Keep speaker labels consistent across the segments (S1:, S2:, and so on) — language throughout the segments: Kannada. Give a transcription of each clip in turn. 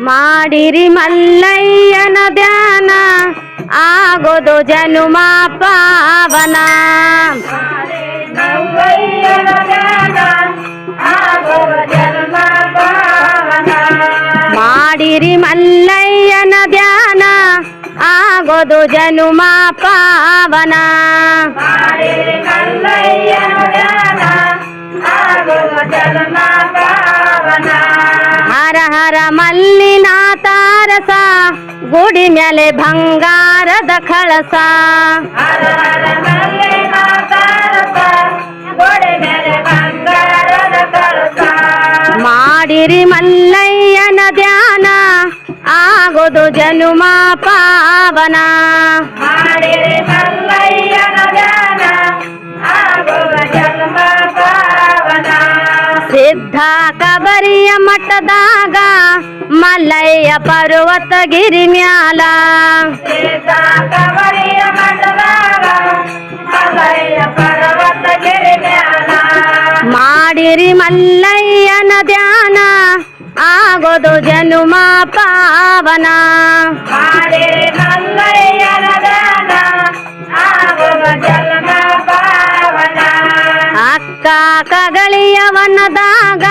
S1: ಮಾಡಿರಿ ಮಲ್ಲಯ್ಯನ ಧ್ಯಾನ ಆಗೋದು ಜನುಮ ಪಾವನ. ಮಾಡಿರಿ ಮಲ್ಲಯ್ಯನ ಧ್ಯಾನ ಆಗೋದು ಜನುಮ ಪಾವನ. ಹರ ಹರ ಮಲ್ಲಿನ ತಾರಸ ಗುಡಿ ಮೇಲೆ ಬಂಗಾರದ ಕಳಸ. ಮಾಡಿರಿ ಮಲ್ಲಯ್ಯನ ಧ್ಯಾನ ಆಗೋದು ಜನುಮ ಪಾವನ. ಸಿದ್ಧ ಕಬರಿಯ ಮಠದಾಗ ಮಲ್ಲಯ್ಯ ಪರ್ವತಗಿರಿ ಮ್ಯಾಲ. ಮಾಡಿರಿ ಮಲ್ಲಯ್ಯನ ಧ್ಯಾನ ಆಗೋದು ಜನುಮ ಪಾವನ. ಅಕ್ಕ ಕಗಳಿಯ ವನದಾಗ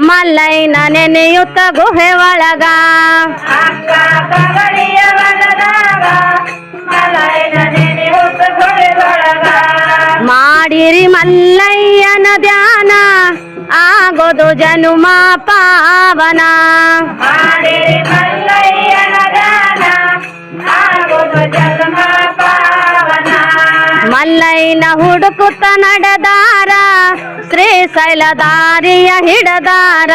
S1: ಮಲ್ಲಯ್ಯನ ನೆನೆಯುತ್ತ ಗುಹೆ ಒಳಗ. ಮಾಡಿರಿ ಮಲ್ಲಯ್ಯನ ಧ್ಯಾನ ಆಗೋದು ಜನುಮ ಪಾವನ. ಮಲ್ಲಯ್ಯನ ಹುಡುಕುತ್ತ ನಡೆದಾರ ಶ್ರೀಶೈಲ ದಾರಿಯ ಹಿಡದಾರ.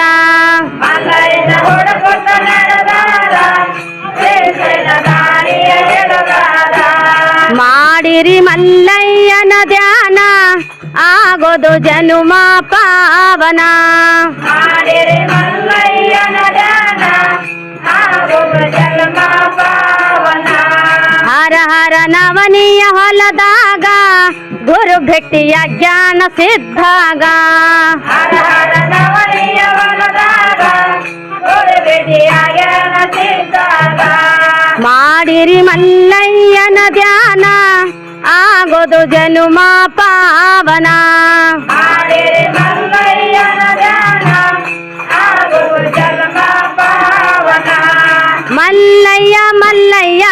S1: ಮಾಡಿರಿ ಮಲ್ಲಯ್ಯನ ಧ್ಯಾನ ಆಗೋದು ಜನುಮ ಪಾವನ. ಹರ ಹರ ನವನಿಯ ಹೊಲದಾಗ ಗುರು ಭೆಟ್ಟಿಯ ಜ್ಞಾನ ಸಿದ್ಧಾಗ. ಮಾಡಿರಿ ಮಲ್ಲಯ್ಯನ ಧ್ಯಾನ ಆಗೋದು ಜನುಮ ಪಾವನ. ಮಲ್ಲಯ್ಯನ ಮಲ್ಲಯ್ಯ
S2: మల్లయ్య మల్లయ్య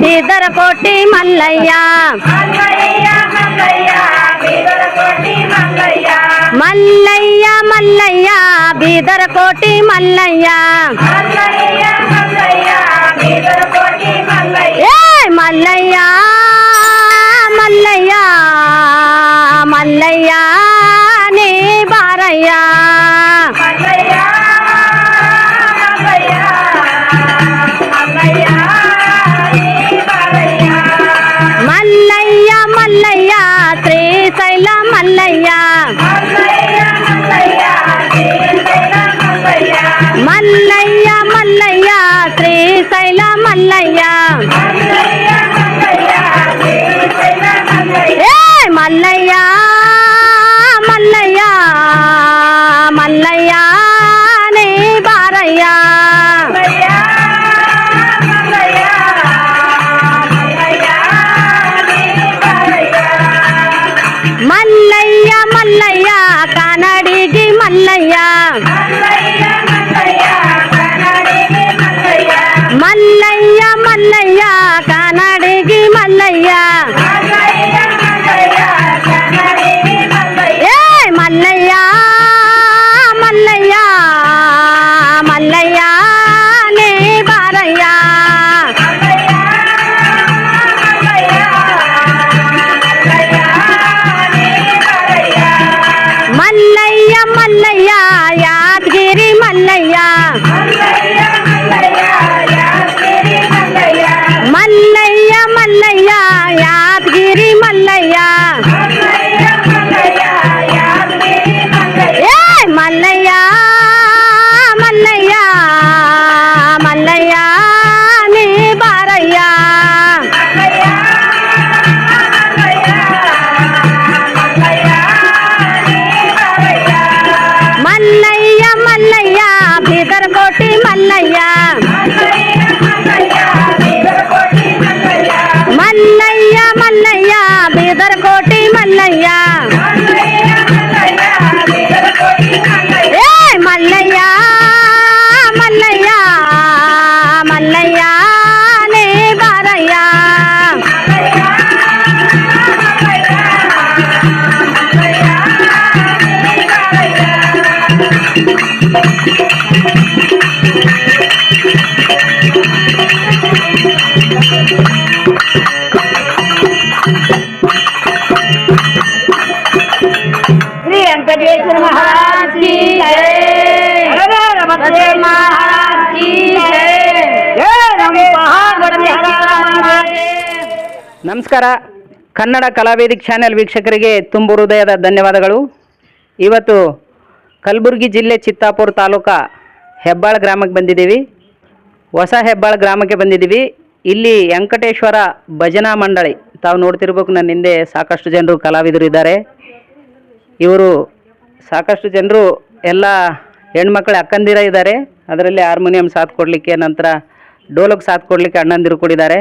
S2: బీదర కోటి మల్లయ్య. మల్లయ్య మల్లయ్య బీదర కోటి మల్లయ్య. మల్లయ్య మన్నయ్యా మన్నయ్య.
S3: ನಮಸ್ಕಾರ. ಕನ್ನಡ ಕಲಾವೇದಿಕ್ ಚಾನೆಲ್ ವೀಕ್ಷಕರಿಗೆ ತುಂಬು ಹೃದಯದ ಧನ್ಯವಾದಗಳು. ಇವತ್ತು ಕಲಬುರಗಿ ಜಿಲ್ಲೆ ಚಿತ್ತಾಪುರ ತಾಲೂಕಾ ಹೆಬ್ಬಾಳ ಗ್ರಾಮಕ್ಕೆ ಬಂದಿದ್ದೀವಿ. ಹೊಸ ಹೆಬ್ಬಾಳ ಗ್ರಾಮಕ್ಕೆ ಬಂದಿದ್ದೀವಿ. ಇಲ್ಲಿ ವೆಂಕಟೇಶ್ವರ ಭಜನಾ ಮಂಡಳಿ, ತಾವು ನೋಡ್ತಿರ್ಬೇಕು ನನ್ನ ಹಿಂದೆ ಸಾಕಷ್ಟು ಜನರು ಕಲಾವಿದರು ಇದ್ದಾರೆ. ಇವರು ಸಾಕಷ್ಟು ಜನರು ಎಲ್ಲ ಹೆಣ್ಮಕ್ಳು ಅಕ್ಕಂದಿರ ಇದ್ದಾರೆ. ಅದರಲ್ಲಿ ಹಾರ್ಮೋನಿಯಂ ಸಾಥ್ ಕೊಡಲಿಕ್ಕೆ, ನಂತರ ಡೋಲಕ್ ಸಾಥ್ ಕೊಡಲಿಕ್ಕೆ ಅಣ್ಣಂದಿರು ಕೂಡಿದ್ದಾರೆ.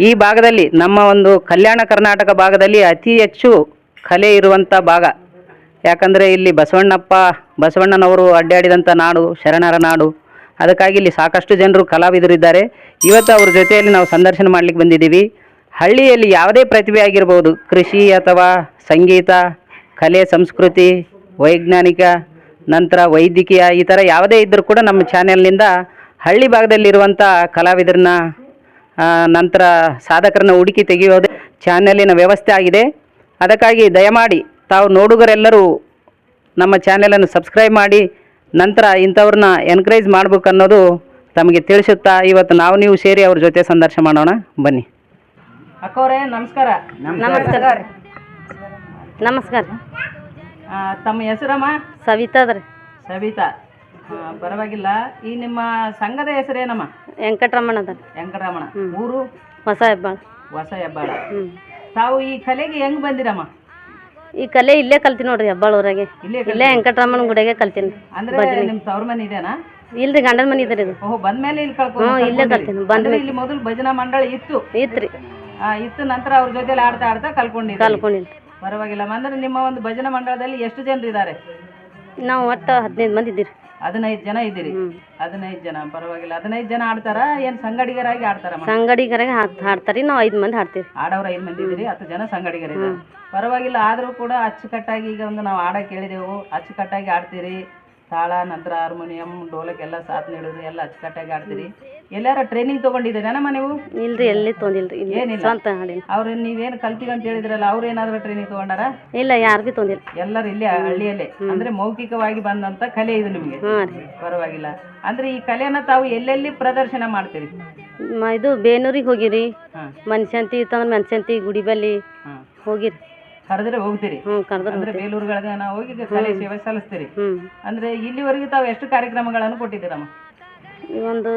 S3: ಈ ಭಾಗದಲ್ಲಿ ನಮ್ಮ ಒಂದು ಕಲ್ಯಾಣ ಕರ್ನಾಟಕ ಭಾಗದಲ್ಲಿ ಅತಿ ಹೆಚ್ಚು ಕಲೆ ಇರುವಂಥ ಭಾಗ. ಯಾಕಂದರೆ ಇಲ್ಲಿ ಬಸವಣ್ಣಪ್ಪ, ಬಸವಣ್ಣನವರು ಅಡ್ಡಾಡಿದಂಥ ನಾಡು, ಶರಣರ ನಾಡು. ಅದಕ್ಕಾಗಿ ಇಲ್ಲಿ ಸಾಕಷ್ಟು ಜನರು ಕಲಾವಿದರಿದ್ದಾರೆ. ಇವತ್ತು ಅವ್ರ ಜೊತೆಯಲ್ಲಿ ನಾವು ಸಂದರ್ಶನ ಮಾಡಲಿಕ್ಕೆ ಬಂದಿದ್ದೀವಿ. ಹಳ್ಳಿಯಲ್ಲಿ ಯಾವುದೇ ಪ್ರತಿಭೆ ಆಗಿರ್ಬೋದು, ಕೃಷಿ ಅಥವಾ ಸಂಗೀತ, ಕಲೆ, ಸಂಸ್ಕೃತಿ, ವೈಜ್ಞಾನಿಕ, ನಂತರ ವೈದ್ಯಕೀಯ, ಈ ಥರ ಯಾವುದೇ ಇದ್ದರೂ ಕೂಡ ನಮ್ಮ ಚಾನೆಲ್ನಿಂದ ಹಳ್ಳಿ ಭಾಗದಲ್ಲಿರುವಂಥ ಕಲಾವಿದರನ್ನ ನಂತರ ಸಾಧಕರನ್ನ ಹುಡುಕಿ ತೆಗೆಯೋದು ಚಾನೆಲಿನ ವ್ಯವಸ್ಥೆ ಆಗಿದೆ. ಅದಕ್ಕಾಗಿ ದಯಮಾಡಿ ತಾವು ನೋಡುಗರೆಲ್ಲರೂ ನಮ್ಮ ಚಾನೆಲನ್ನು ಸಬ್ಸ್ಕ್ರೈಬ್ ಮಾಡಿ ನಂತರ ಇಂಥವ್ರನ್ನ ಎನ್ಕರೇಜ್ ಮಾಡ್ಬೇಕು ಅನ್ನೋದು ತಮಗೆ ತಿಳಿಸುತ್ತಾ ಇವತ್ತು ನಾವು ನೀವು ಸೇರಿ ಅವ್ರ ಜೊತೆ ಸಂದರ್ಶನ ಮಾಡೋಣ. ಬನ್ನಿ. ಅಕ್ಕವ್ರೆ ನಮಸ್ಕಾರ.
S1: ನಮಸ್ಕಾರ. ನಮಸ್ಕಾರ.
S3: ತಮ್ಮ ಹೆಸರಮ್ಮ?
S1: ಸವಿತಾದ್ರಿ
S3: ಸವಿತಾ. ಪರವಾಗಿಲ್ಲ. ಈ ನಿಮ್ಮ ಸಂಘದ ಹೆಸರೇನಮ್ಮ
S1: ವೆಂಕಟರಮಣ ಅದ
S3: ವೆಂಕಟರಮಣ. ಊರು?
S1: ಹೊಸ ಹೆಬ್ಬಾಳ
S3: ಹೊಸ ಹೆಬ್ಬಾಳ ತಾವು ಈ ಕಲೆಗೆ ಹೆಂಗ್ ಬಂದಿರಮ್ಮ?
S1: ಈ ಕಲೆ ಇಲ್ಲೇ ಕಲ್ತೀನಿ ನೋಡ್ರಿ ಹೆಬ್ಬಾಳ ಊರಾಗೆ.
S3: ಇಲ್ಲೇ
S1: ವೆಂಕಟರಮಣ ಗುಡಿಗೆ ಕಲ್ತೀನಿ.
S3: ಅಂದ್ರೆ ನಿಮ್ ತವ್ರ ಮನೆ ಇದೆನಾ
S1: ಇಲ್ರಿ ಗಂಡನ ಮನೆ ಇದ್ರಿ ಇದು.
S3: ಓಹೋ ಬಂದ್ಮೇಲೆ ಇಲ್ಲಿ ಕಳ್ಕೊ
S1: ಹ್ಞೂ ಇಲ್ಲೇ ಕಲ್ತೀನಿ ಬಂದ
S3: ಅಂದ್ರೆ ಇಲ್ಲಿ ಮೊದಲು ಭಜನಾ ಮಂಡಳಿ ಇತ್ತು.
S1: ಇತ್ರಿ
S3: ಇತ್ತು ನಂತರ ಅವ್ರ ಜೊತೆಲಿ ಆಡ್ತಾ ಆಡ್ತಾ ಕಲ್ಕೊಂಡಿ
S1: ಕಲ್ಕೊಂಡಿಲ್ಲ.
S3: ಪರವಾಗಿಲ್ಲ ಅಂದ್ರೆ ನಿಮ್ಮ ಒಂದು ಭಜನಾ ಮಂಡಳದಲ್ಲಿ ಎಷ್ಟು ಜನರು ಇದ್ದಾರೆ
S1: ನಾವು ಒಟ್ಟು ಹದಿನೈದು ಮಂದಿ ಇದ್ದೀರಿ.
S3: ಹದಿನೈದು ಜನ ಇದ್ದೀರಿ. ಹದಿನೈದು ಜನ ಪರವಾಗಿಲ್ಲ. ಹದಿನೈದು ಜನ ಆಡ್ತಾರ? ಏನ್ ಸಂಗಡಿಗರಾಗಿ ಆಡ್ತಾರ
S1: ಸಂಗಡಿಗರಾಗಿ ಹಾಡ್ ಹಾಡ್ತಾರಿ ನಾವು ಐದು ಮಂದಿ ಆಡ್ತೀವಿ.
S3: ಆಡೋರು ಐದು ಮಂದಿ ಇದ್ದೀರಿ ಹತ್ತು ಜನ ಸಂಗಡಿಗರಿದ್ದಾರೆ. ಪರವಾಗಿಲ್ಲ ಆದ್ರೂ ಕೂಡ ಅಚ್ಚುಕಟ್ಟಾಗಿ ಈಗ ಒಂದು ನಾವು ಆಡಕ್ಕೆ ಹೇಳಿದೆವು. ಅಚ್ಚುಕಟ್ಟಾಗಿ ಆಡ್ತೀರಿ. ತಾಳ ನಂತರ ಹಾರ್ಮೋನಿಯಂ ಡೋಲಕ್ ಎಲ್ಲ ಸಾಥ್ ನೀಡೋದು ಎಲ್ಲ ಅಚ್ಚುಕಟ್ಟಾಗಿ ಆಡ್ತೀರಿ ಎಲ್ಲಾರ ಟ್ರೈನಿಂಗ್ ತಗೊಂಡಿದ್ದೀರೇನಮ್ಮ ನೀವು?
S1: ಇಲ್ರಿ ಎಲ್ಲಿ ತೊಂದಿಲ್ರಿ
S3: ಏನಿಲ್ಲ.
S1: ಸ್ವಂತ
S3: ಅವ್ರು ನೀವೇನು ಕಲ್ತೀವಿ ಅಂತ ಹೇಳಿದ್ರಲ್ಲ ಅವ್ರು ಏನಾದ್ರು ಟ್ರೈನಿಂಗ್ ತಗೊಂಡಾರ?
S1: ಇಲ್ಲ ಯಾರು ಭೀ ತೊಂದಿಲ್ಲ
S3: ಎಲ್ಲರೂ ಇಲ್ಲಿ ಹಳ್ಳಿಯಲ್ಲೇ. ಅಂದ್ರೆ ಮೌಖಿಕವಾಗಿ ಬಂದಂತ ಕಲೆ ಇದು ನಿಮಗೆ.
S1: ಹಾಂ ರೀ.
S3: ಪರವಾಗಿಲ್ಲ. ಅಂದ್ರೆ ಈ ಕಲೆನ ತಾವು ಎಲ್ಲೆಲ್ಲಿ ಪ್ರದರ್ಶನ ಮಾಡ್ತೀರಿ?
S1: ಮ- ಇದು ಬೇನೂರಿಗೆ ಹೋಗಿರಿ. ಮನ್ಸಂತಿ ಇತ್ತಂದ್ರೆ ಮನ್ಸಂತಿ ಗುಡಿ ಬಲ್ಲಿ ಹೋಗಿರಿ.
S3: ಕರೆದ್ರೆ ಹೋಗ್ತೀರಿ. ಅಂದ್ರೆ ಬೇಲೂರುಗಳಿಗೆ ನಾವು ಹೋಗಿ ಕಲೆ ಸೇವೆ ಸಲ್ಲಿಸ್ತೀರಿ. ಅಂದ್ರೆ ಇಲ್ಲಿವರೆಗೂ ತಾವು ಎಷ್ಟು ಕಾರ್ಯಕ್ರಮಗಳನ್ನು ಕೊಟ್ಟಿದ್ದೀರಮ್ಮ?
S1: ಈ ಒಂದು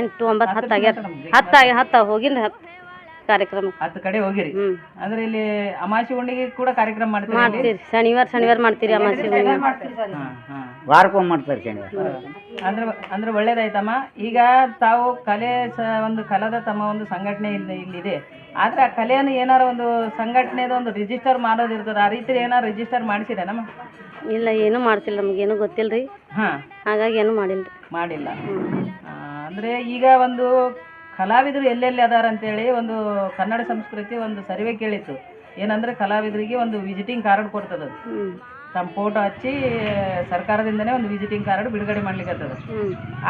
S1: ಎಂಟು ಒಂಬತ್ತು ಹತ್ತು ಆಗ್ಯಾರ ಹತ್ತು ಆಗಿ ಹತ್ತು ಹೋಗಿನ್ರಿ ಹತ್ತು. ಕಾರ್ಯಕ್ರಮ.
S3: ಹತ್ತು ಕಡೆ ಹೋಗಿರಿ. ಅಂದ್ರೆ ಇಲ್ಲಿ ಅಮಾಸಿ ಹುಣ್ಣಿಗೆ ಕೂಡ ಕಾರ್ಯಕ್ರಮ ಮಾಡ್ತೀರಿ ಇಲ್ಲಿ?
S1: ಮಾಡ್ತೀರಿ. ಶನಿವಾರ ಶನಿವಾರ ಮಾಡ್ತೀರಿ ಅಮಾಸಿ ಹುಣ್ಣಿಮೆ.
S3: ಹಾ, ಹಾ.
S2: ವಾರಕ್ಕೊಮ್ಮೆ ಮಾಡ್ತಾರೆ ಶನಿವಾರ.
S3: ಅಂದ್ರೆ ಅಂದ್ರೆ ಒಳ್ಳೇದಾಯ್ತಮ್ಮ. ಈಗ ತಾವು ಕಲೆ ಸ ಒಂದು ಕಲದ ತಮ್ಮ ಒಂದು ಸಂಘಟನೆ ಇಲ್ಲಿ ಇಲ್ಲಿದೆ. ಆದ್ರೆ ಆ ಕಲೆಯನ್ನು ಏನಾರ ಒಂದು ಸಂಘಟನೆದ ಒಂದು ರಿಜಿಸ್ಟರ್ ಮಾಡೋದಿರ್ತದ ಆ ರೀತಿ ಏನಾರ ರಿಜಿಸ್ಟರ್ ಮಾಡಿಸಿರೇನಮ್ಮ
S1: ಇಲ್ಲ ಏನೂ ಮಾಡ್ತಿಲ್ಲ. ನಮಗೇನು ಗೊತ್ತಿಲ್ಲ ರೀ
S3: ಹಾ.
S1: ಹಾಗಾಗಿ ಏನೂ ಮಾಡಿಲ್ಲ.
S3: ಮಾಡಿಲ್ಲ ಆ, ಅಂದ್ರೆ ಈಗ ಒಂದು ಕಲಾವಿದರು ಎಲ್ಲೆಲ್ಲಿ ಅದಾರ ಅಂತೇಳಿ ಒಂದು ಕನ್ನಡ ಸಂಸ್ಕೃತಿ ಒಂದು ಸರ್ವೆ ಕೇಳಿತ್ತು. ಏನಂದ್ರೆ ಕಲಾವಿದರಿಗೆ ಒಂದು ವಿಸಿಟಿಂಗ್ ಕಾರ್ಡ್ ಕೊಡ್ತದ ತಮ್ಮ ಫೋಟೋ ಹಚ್ಚಿ ಸರ್ಕಾರದಿಂದನೇ ಒಂದು ವಿಸಿಟಿಂಗ್ ಕಾರ್ಡ್ ಬಿಡುಗಡೆ ಮಾಡ್ಲಿಕ್ಕೆ
S1: ಹ್ಞೂ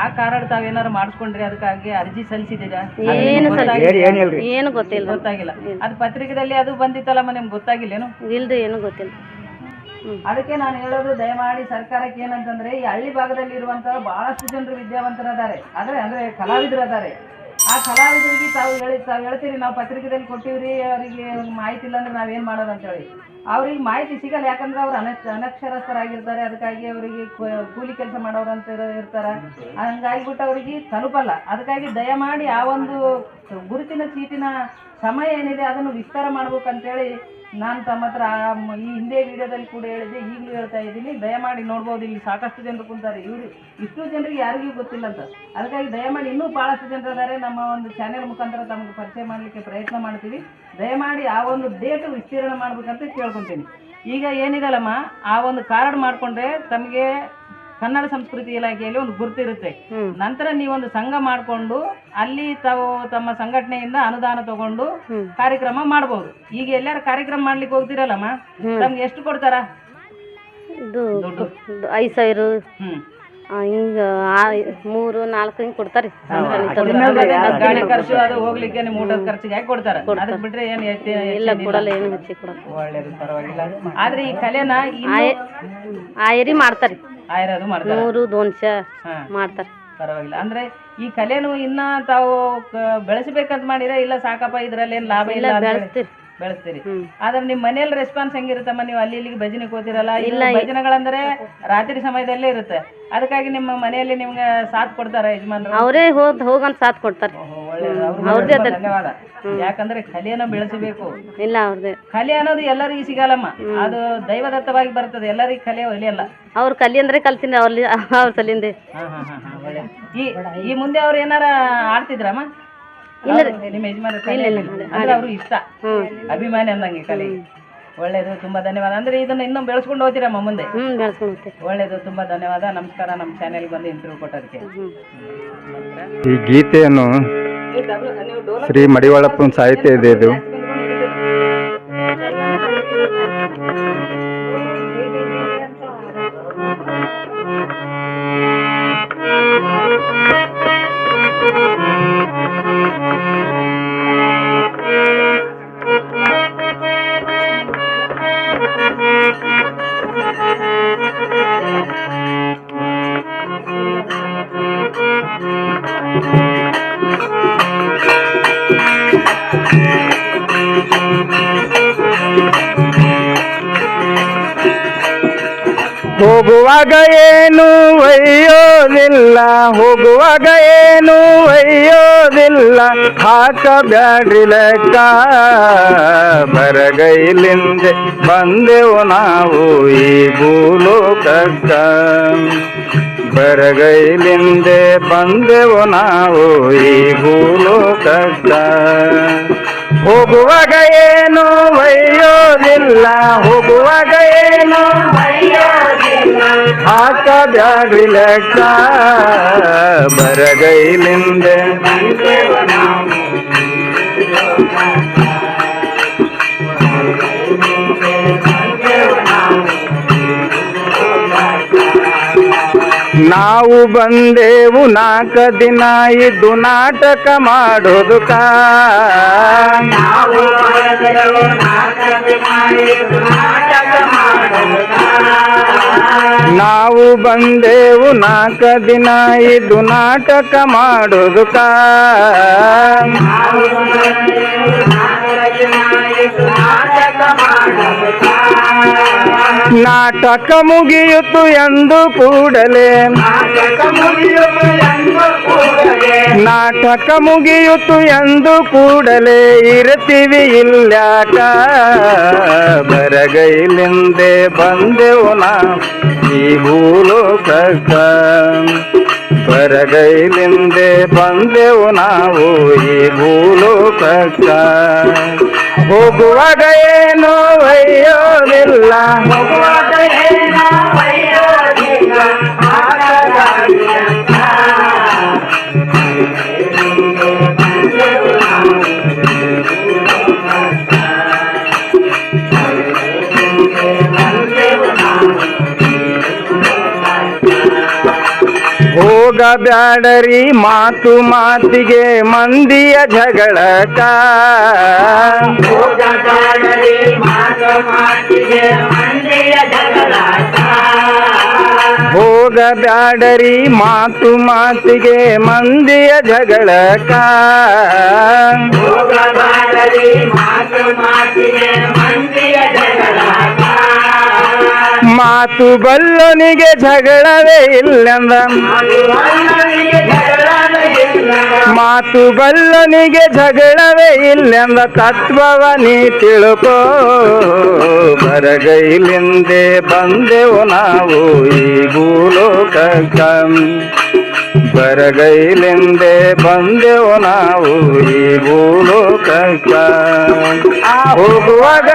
S3: ಆ ಕಾರ್ಡ್ ತಾವೇನಾರು ಮಾಡಿಸ್ಕೊಂಡ್ರಿ ಅದಕ್ಕಾಗಿ ಅರ್ಜಿ ಸಲ್ಲಿಸಿದ್ದೀರಾ
S1: ಏನು ಗೊತ್ತಿಲ್ಲ.
S3: ಗೊತ್ತಾಗಿಲ್ಲ. ಅದು ಪತ್ರಿಕೆದಲ್ಲಿ ಅದು ಬಂದಿತ್ತಲ್ಲಮ್ಮ ನಿಮ್ಗೆ ಗೊತ್ತಾಗಿಲ್ಲೇನು?
S1: ಇಲ್ದು ಏನು ಗೊತ್ತಿಲ್ಲ.
S3: ಅದಕ್ಕೆ ನಾನು ಹೇಳೋದು ದಯಮಾಡಿ ಸರ್ಕಾರಕ್ಕೆ ಏನಂತಂದ್ರೆ ಈ ಹಳ್ಳಿ ಭಾಗದಲ್ಲಿ ಇರುವಂತಹ ಬಹಳಷ್ಟು ಜನರು ವಿದ್ಯಾವಂತರದಾರೆ. ಆದ್ರೆ ಅಂದ್ರೆ ಕಲಾವಿದರು ಅದಾರೆ ಆ ಕಲಾವಿದರಿಗೆ ತಾವು ಹೇಳಿ ತಾವು ಹೇಳ್ತೀರಿ, ನಾವು ಪತ್ರಿಕೆದಲ್ಲಿ ಕೊಟ್ಟಿವ್ರಿ, ಅವರಿಗೆ ಮಾಹಿತಿ ಇಲ್ಲ ಅಂದ್ರೆ ನಾವೇನ್ ಮಾಡೋದು ಅಂತೇಳಿ ಅವ್ರಿಗೆ ಮಾಹಿತಿ ಸಿಗಲ್ಲ, ಯಾಕಂದ್ರೆ ಅವ್ರು ಅನಕ್ಷ ಅನಕ್ಷರಸ್ಥರಾಗಿರ್ತಾರೆ, ಅದಕ್ಕಾಗಿ ಅವರಿಗೆ ಕೂಲಿ ಕೆಲಸ ಮಾಡೋರು ಅಂತ ಇರ್ತಾರೆ. ಹಂಗಾಗಿಬಿಟ್ಟು ಅವರಿಗೆ ತಲುಪಲ್ಲ. ಅದಕ್ಕಾಗಿ ದಯಮಾಡಿ ಆ ಒಂದು ಗುರುತಿನ ಚೀಟಿನ ಸಮಯ ಏನಿದೆ ಅದನ್ನು ವಿಸ್ತಾರ ಮಾಡ್ಬೇಕಂತೇಳಿ ನಾನು ತಮ್ಮ ಹತ್ರ ಈ ಹಿಂದೆ ವಿಡಿಯೋದಲ್ಲಿ ಕೂಡ ಹೇಳಿದೆ ಈಗಲೂ ಹೇಳ್ತಾ ಇದ್ದೀನಿ. ದಯಮಾಡಿ ನೋಡ್ಬೋದು, ಇಲ್ಲಿ ಸಾಕಷ್ಟು ಜನರು ಕುಂತಾರೆ. ಇವರು ಇಷ್ಟು ಜನರಿಗೆ ಯಾರಿಗೂ ಗೊತ್ತಿಲ್ಲ ಅಂತ. ಅದಕ್ಕಾಗಿ ದಯಮಾಡಿ ಇನ್ನೂ ಭಾಳಷ್ಟು ಜನರು ಇದ್ದಾರೆ ನಮ್ಮ ಒಂದು ಚಾನೆಲ್ ಮುಖಾಂತರ ತಮಗೆ ಪರಿಚಯ ಮಾಡಲಿಕ್ಕೆ ಪ್ರಯತ್ನ ಮಾಡ್ತೀವಿ. ದಯಮಾಡಿ ಆ ಒಂದು ಡೇಟ್ ವಿಸ್ತೀರ್ಣ ಮಾಡಬೇಕಂತ ಕೇಳ್ಕೊತೀನಿ. ಈಗ ಏನಿದಲ್ಲಮ್ಮ, ಆ ಒಂದು ಕಾರ್ಡ್ ಮಾಡಿಕೊಂಡ್ರೆ ತಮಗೆ ಕನ್ನಡ ಸಂಸ್ಕೃತಿ ಇಲಾಖೆಯಲ್ಲಿ ಒಂದು ಗುರುತಿರುತ್ತೆ. ನಂತರ ನೀವೊಂದು ಸಂಘ ಮಾಡಿಕೊಂಡು ಅಲ್ಲಿ ತಾವು ತಮ್ಮ ಸಂಘಟನೆಯಿಂದ ಅನುದಾನ ತಗೊಂಡು ಕಾರ್ಯಕ್ರಮ ಮಾಡಬಹುದು ಈಗ ಎಲ್ಲರೂ ಕಾರ್ಯಕ್ರಮ ಮಾಡ್ಲಿಕ್ಕೆ ಹೋಗ್ತಿರಲ್ಲಮ್ಮ? ನಮ್ಗೆ ಎಷ್ಟು ಕೊಡ್ತಾರ? ದುಡ್ಡು
S1: ಐದು ಸಾವಿರ. ಹಿಂಗ ಆ- ಮೂರು ನಾಲ್ಕು ಹಿಂಗೆ ಕೊಡ್ತಾರೆ.
S3: ಅದು ಹೋಗ್ಲಿಕ್ಕೆ ನಿಮ್ಮ ಊಟದ ಖರ್ಚಿಗೆ ಕೊಡ್ತಾರೆ? ಅದಕ್ಕೆ ಬಿಟ್ರೆ ಏನು
S1: ಇಲ್ಲ ಕೊಡಲ್ಲ ಏನು ಹೆಚ್ಚಿಗೆ ಕೊಡಲ್ಲ.
S3: ಒಳ್ಳೇದು ಪರವಾಗಿಲ್ಲ ಆದ್ರೆ ಈ ಕಲೆನ ಇನ್ನು
S1: ಆಯ ಆಯರಿ ಮಾಡ್ತಾರೆ.
S3: ಮೂರು
S1: ನೂರು ದೋನ್ಶ
S3: ಹಾ.
S1: ಮಾಡ್ತಾರೆ.
S3: ಪರವಾಗಿಲ್ಲ. ಅಂದ್ರೆ ಈ ಕಲೆನು ಇನ್ನ ತಾವು ಬೆಳೆಸಬೇಕಂತ ಮಾಡಿರ? ಇಲ್ಲ ಸಾಕಪ್ಪ ಇದ್ರಲ್ಲಿ ಏನ್ ಲಾಭ ಇಲ್ಲ
S1: ಬೆಳೆಸ್ತೀರಿ.
S3: ಬೆಳೆಸ್ತೀರಿ. ಆದ್ರೆ ನಿಮ್ ಮನೇಲಿ ರೆಸ್ಪಾನ್ಸ್ ಹೆಂಗಿರುತ್ತಮ್ಮ? ನೀವು ಅಲ್ಲಿ ಇಲ್ಲಿಗೆ ಭಜನೆಗೆ ಕೂತಿರಲ್ಲ ಇಲ್ಲ ಭಜನೆಗಳಂದ್ರೆ ರಾತ್ರಿ ಸಮಯದಲ್ಲೇ ಇರುತ್ತೆ. ಅದಕ್ಕಾಗಿ ನಿಮ್ಮ ಮನೆಯಲ್ಲಿ ನಿಮ್ಗೆ ಸಾಥ್ ಕೊಡ್ತಾರ ಯಜಮಾನ್ರು?
S1: ಅವರೇ ಹೋದ್ ಹೋಗಂತ ಸಾಥ್ ಕೊಡ್ತಾರೆ.
S3: ಧನ್ಯವಾದ. ಯಾಕಂದ್ರೆ ಕಲೆಯನ್ನ ಬೆಳೆಸಬೇಕು.
S1: ಇಲ್ಲ ಅವ್ರದ್ದೇ
S3: ಕಲೆ ಅನ್ನೋದು ಎಲ್ಲರಿಗೂ ಸಿಗಲ್ಲಮ್ಮ. ಅದು ದೈವದತ್ತವಾಗಿ ಬರ್ತದೆ. ಎಲ್ಲರಿಗೂ ಕಲೆ ಒಲಿಯಲ್ಲ
S1: ಅವ್ರು ಕಲಿ ಅಂದ್ರೆ ಕಲ್ತೀನಿ ಅವ್ರಲ್ಲಿ ಅವ್ರ ಸಲಿಂದೆ.
S3: ಈ ಈ ಮುಂದೆ ಅವ್ರು ಏನಾರ ಆಡ್ತಿದ್ರಮ್ಮ? ನಿಮ್ಮ ಯಜಮಾನ ಕಲೆ ಅಂದ್ರೆ ಅವ್ರು ಇಷ್ಟ. ಅಭಿಮಾನಿ ಅಂದಂಗೆ ಕಲೆ. ಒಳ್ಳೇದು ತುಂಬಾ ಧನ್ಯವಾದ. ಅಂದ್ರೆ ಇದನ್ನ ಇನ್ನೂ ಬೆಳೆಸ್ಕೊಂಡು ಹೋಗ್ತೀರಮ್ಮ ಮುಂದೆ? ಒಳ್ಳೇದು ತುಂಬಾ ಧನ್ಯವಾದ. ನಮಸ್ಕಾರ ನಮ್ಮ ಚಾನೆಲ್ ಬಂದು ಇಂಟರ್ವ್ಯೂ ಕೊಟ್ಟದಕ್ಕೆ.
S4: ಈ ಗೀತೆಯನ್ನು ಶ್ರೀ ಮಡಿವಾಳಪ್ಪನ ಸಾಹಿತ್ಯ ಇದೆ ಇದು. ಹೋಗುವಾಗ ಏನು? ಒಯ್ಯೋದಿಲ್ಲ ಹೋಗುವಾಗ ಏನು? ಒಯ್ಯೋದಿಲ್ಲ ಹಾಕಬ್ಯಾಡ್ರಿ ಲೆಕ್ಕ. ಬರಗೈಲಿಂದೆ ಬಂದೆವು ನಾವು ಈ ಭೂಲೋಕಕ್ಕ. ಬರಗೈಲಿಂದೆ ಬಂದೆವು ನಾವು ಈ ಭೂಲೋಕಕ್ಕ. ಹೋಗುವಾಗ ಏನು ಒಯ್ಯೋದಿಲ್ಲ ಹೋಗುವಾಗ ಏನು ಹಾಕ ಬ್ಯಾಡ್ರಿ ಲೆಕ್ಕ ಬರಗೈಲಿಂದೆ. ನಾವು ಬಂದೆವು ನಾಲ್ಕ ದಿನ ಇದ್ದು ನಾಟಕ ಮಾಡೋದಕ್ಕ ನಾವು ಬಂದೆವು ನಾಲ್ಕ ದಿನ ಇದ್ದು ನಾಟಕ ಮಾಡೋದಕ್ಕ ನಾಟಕ ಮುಗಿಯಿತು ಎಂದು ಕೂಡಲೇ. ನಾಟಕ ಮುಗಿಯಿತು ಎಂದು ಕೂಡಲೇ. ಇರ್ತೀವಿ ಇಲ್ಲಾಟ. ಬರಗೈಲಿಂದೆ ಬಂದೆವು ನಾ ಈ ಭೂಲೋಕಕ್ಕ. ಬರಗೈಲಿಂದೆ ಬಂದೆವು ನಾವು ಈ ಭೂಲೋಕಕ್ಕ. ಹೋಗುವಾಗ ಏನೋ ಒಯ್ಯೋದಿಲ್ಲ ಹೋಗುವಾಗ ಏನು ಒಯ್ಯೋದಿಲ್ಲ ಹೋಗ ಬ್ಯಾಡರಿ ಮಾತು ಮಾತಿಗೆ ಮಂದಿಯ ಜಗಳಕ ಹೋಗ ಬ್ಯಾಡರಿ ಮಾತು ಮಾತಿಗೆ ಮಂದಿಯ ಜಗಳಕ ಮಾತು ಬಲ್ಲನಿಗೆ ಜಗಳವೇ ಇಲ್ಲಂದ. ಮಾತು ಬಲ್ಲನಿಗೆ ಜಗಳವೇ ಇಲ್ಲೆಂದ. ತತ್ವವ ನೀ ತಿಳ್ಕೋ. ಬರಗೈಲಿಂದೆ ಬಂದೆವು ನಾವು ಈ ಭೂಲೋಕಕ್ಕ ಬರಗೈಲಿಂದೆ ಬಂದೆವು ನಾವು ಈ ಭೂಲೋಕಕ್ಕ ಹೋಗುವಾಗ